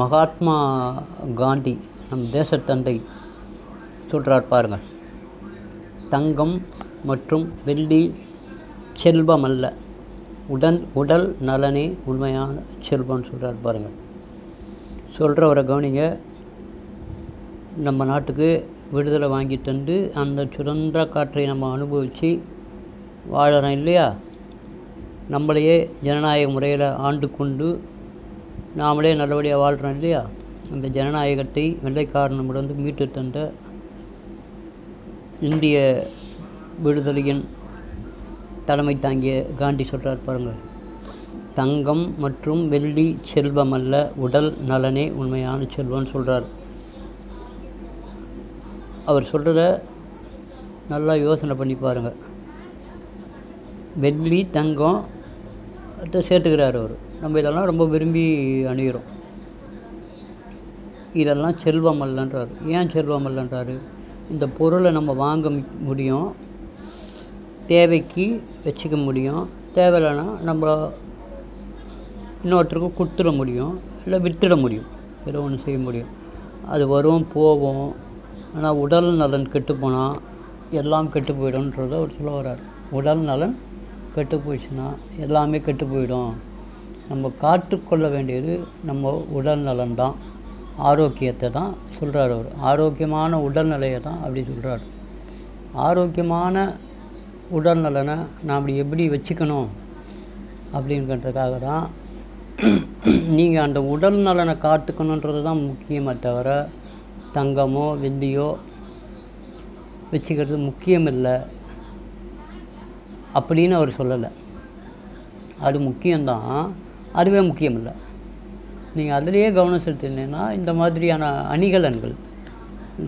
மகாத்மா காந்தி நம் தேசத்தந்தை சொல்கிறார் பாருங்கள். தங்கம் மற்றும் வெள்ளி செல்வம் அல்ல உடன் உடல் நலனே உண்மையான செல்வம்னு சொல்கிறார் பாருங்கள். சொல்கிறவரை கவனிங்க. நம்ம நாட்டுக்கு விடுதலை வாங்கி தந்து அந்த சுதந்திர காற்றை நம்ம அனுபவித்து வாழறோம் இல்லையா? நம்மளையே ஜனநாயக முறையில் ஆண்டு கொண்டு நாமளே நல்லபடியாக வாழ்கிறோம் இல்லையா? அந்த ஜனநாயகத்தை வெள்ளைக்காரனிடமிருந்து மீட்டு தந்த இந்திய விடுதலையின் தலைமை தாங்கிய காந்தி சொல்கிறார் பாருங்கள் தங்கம் மற்றும் வெள்ளி செல்வம் அல்ல உடல் நலனே உண்மையான செல்வம்னு சொல்கிறார் அவர் சொல்கிறத நல்லா யோசனை பண்ணி பாருங்கள் வெள்ளி தங்கம் அதை சேர்த்துக்கிறார் அவர். நம்ம இதெல்லாம் ரொம்ப விரும்பி அணிகிறோம் இதெல்லாம் செல்வம் அல்லன்றார். ஏன் செல்வம் அல்லன்றாரு? இந்த பொருளை நம்ம வாங்க முடியும். தேவைக்கு வச்சுக்க முடியும். தேவையில்லைன்னா நம்ம இன்னொருத்தருக்கும் கொடுத்துட முடியும். இல்லை விற்றுட முடியும். ஏதோ ஒன்று செய்ய முடியும். அது வரும் போகும். ஆனால் உடல் நலன் கெட்டு போனால் எல்லாம் கெட்டு போயிடும்ன்றத அவர் சொல்ல வர்றார். உடல் நலன் கெட்டு போயிடுச்சுன்னா எல்லாமே கெட்டு போயிடும். நம்ம காத்துக்கொள்ள வேண்டியது நம்ம உடல் நலன் தான் ஆரோக்கியத்தை தான் சொல்கிறார் அவர். ஆரோக்கியமான உடல்நிலையை தான் அப்படி சொல்கிறார் ஆரோக்கியமான உடல் நலனை நாம் அப்படி எப்படி வச்சுக்கணும் அப்படின்றதுக்காக தான் நீங்கள் அந்த உடல் நலனை காத்துக்கணுன்றது தான் முக்கியமே தவிர தங்கமோ வெள்ளியோ வச்சுக்கிறது முக்கியம் இல்லை அப்படின்னு அவர் சொல்லலை. அது முக்கியம்தான். அதுவே முக்கியம் இல்லை நீங்கள் அதிலேயே கவனம் செலுத்தினீங்கன்னா இந்த மாதிரியான அணிகலன்கள்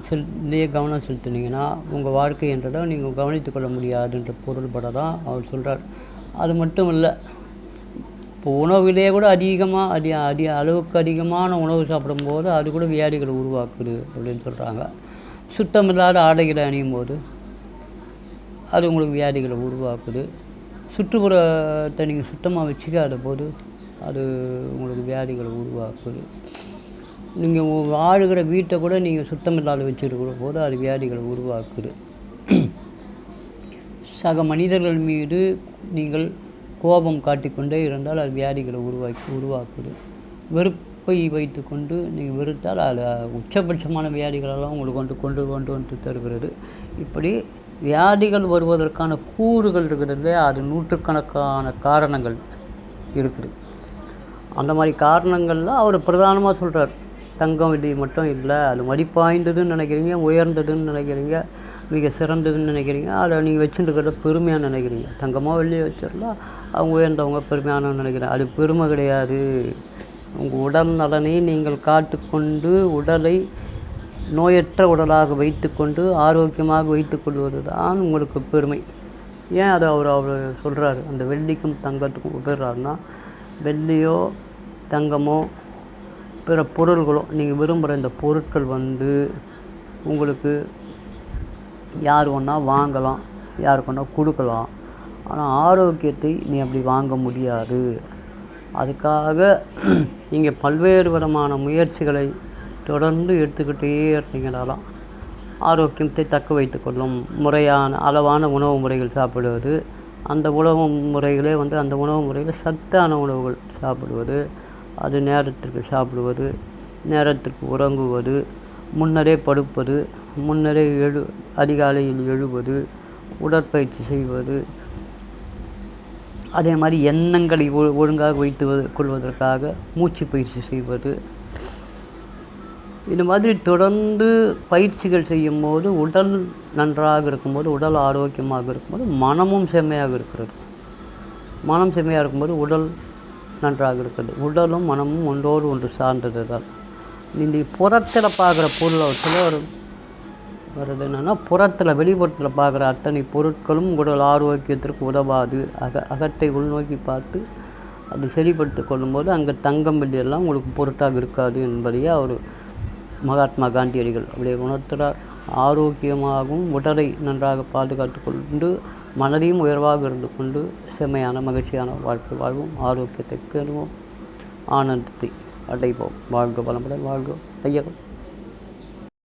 செலுத்திலேயே கவனம் செலுத்தினீங்கன்னா உங்கள் வாழ்க்கை வாழ்க்கைன்றதை நீங்கள் கவனித்து கொள்ள முடியாதுன்ற பொருள்பட தான் அவர் சொல்கிறார் அது மட்டும் இல்லை இப்போ உணவிலே கூட அதிகமாக அதி அதி அளவுக்கு அதிகமான உணவு சாப்பிடும்போது அது கூட வியாதிகளை உருவாக்குது அப்படின்னு சொல்கிறாங்க சுத்தமில்லாத ஆடைகளை அணியும் போது அது உங்களுக்கு வியாதிகளை உருவாக்குது. சுற்றுப்புறத்தை நீங்கள் சுத்தமாக வச்சுக்காத போது அது உங்களுக்கு வியாதிகளை உருவாக்குது. நீங்கள் வாழுகிற வீட்டை கூட நீங்கள் சுத்தமில்லாத வச்சுருக்கிற போது அது வியாதிகளை உருவாக்குது. சக மனிதர்கள் மீது நீங்கள் கோபம் காட்டிக்கொண்டே இருந்தால் அது வியாதிகளை உருவாக்கி உருவாக்குது. வெறுப்பை வைத்துக்கொண்டு நீங்கள் வெறுத்தால் அது உச்சபட்சமான வியாதிகளெல்லாம் உங்களுக்கு கொண்டு கொண்டு கொண்டு வந்து தருகிறது. இப்படி வியாதிகள் வருவதற்கான கூறுகள் இருக்கிறது அது நூற்றுக்கணக்கான காரணங்கள் இருக்குது. அந்த மாதிரி காரணங்களில் அவர் பிரதானமாக சொல்கிறார் தங்கம் வெள்ளி மட்டும் இல்லை அது மடிப்பாய்ந்ததுன்னு நினைக்கிறீங்க உயர்ந்ததுன்னு நினைக்கிறீங்க மிக சிறந்ததுன்னு நினைக்கிறீங்க அதை நீங்கள் வச்சுருக்கிறத பெருமையாக நினைக்கிறீங்க. தங்கமாக வெள்ளியை வச்சிடலாம் அவங்க உயர்ந்தவங்க பெருமையான நினைக்கிறேன். அது பெருமை கிடையாது. உங்கள் உடல் நலனை நீங்கள் காத்துக்கொண்டு உடலை நோயற்ற உடலாக வைத்துக்கொண்டு ஆரோக்கியமாக வைத்துக்கொள்வது தான் உங்களுக்கு பெருமை. ஏன் அதை அவர் அவர் சொல்கிறாரு அந்த வெள்ளிக்கும் தங்கத்துக்கும் உபர்றாருன்னா வெள்ளியோ தங்கமோ பிற பொருள்களோ நீங்கள் விரும்புகிற இந்த பொருட்கள் வந்து உங்களுக்கு யார் வேணா வாங்கலாம் யாருக்கு வேணா கொடுக்கலாம். ஆனால் ஆரோக்கியத்தை நீ அப்படி வாங்க முடியாது. அதுக்காக நீங்கள் பல்வேறு விதமான முயற்சிகளை தொடர்ந்து எடுத்துக்கிட்டே இருந்தீங்கனாலாம் ஆரோக்கியத்தை தக்க வைத்துக்கொள்ளும் முறையான அளவான உணவு முறைகள் சாப்பிடுவது அந்த உணவு முறைகளே வந்து அந்த உணவு முறையில் சத்தான உணவுகள் சாப்பிடுவது அது நேரத்திற்கு சாப்பிடுவது நேரத்திற்கு உறங்குவது முன்னரே படுப்பது முன்னரே எழு அதிகாலையில் எழுவது உடற்பயிற்சி செய்வது அதே மாதிரி எண்ணங்களை ஒ- ஒழுங்காக வைத்து கொள்வதற்காக மூச்சு பயிற்சி செய்வது இந்த மாதிரி தொடர்ந்து பயிற்சிகள் செய்யும் போது உடல் நன்றாக இருக்கும்போது உடல் ஆரோக்கியமாக இருக்கும்போது மனமும் செம்மையாக இருக்கிறது. மனம் செம்மையாக இருக்கும்போது உடல் நன்றாக இருக்கிறது. உடலும் மனமும் ஒன்றோடு ஒன்று சார்ந்தது தான் இந்த புறத்தில் பார்க்குற பொருளை சில ஒரு வருது என்னென்னா புறத்தில் வெளிப்புறத்தில் பார்க்குற அத்தனை பொருட்களும் உடல் ஆரோக்கியத்திற்கு உதவாது. அக அகத்தை உள்நோக்கி பார்த்து அது சரிப்படுத்திக் கொள்ளும்போது அங்கே தங்கம் வெள்ளியெல்லாம் உங்களுக்கு பொருட்டாக இருக்காது என்பதையே அவர் மகாத்மா காந்தியடிகள் அப்படி உணர்த்துகிறார் ஆரோக்கியமாகவும் உடலை நன்றாக பாதுகாத்து கொண்டு மனதையும் உயர்வாக இருந்து கொண்டு செம்மையான மகிழ்ச்சியான வாழ்க்கை வாழ்வோம். ஆரோக்கியத்தை பெறுவோம் ஆனந்தத்தை அடைப்போம் வாழ்க வளமுடன் வாழ்க. ஐயகம்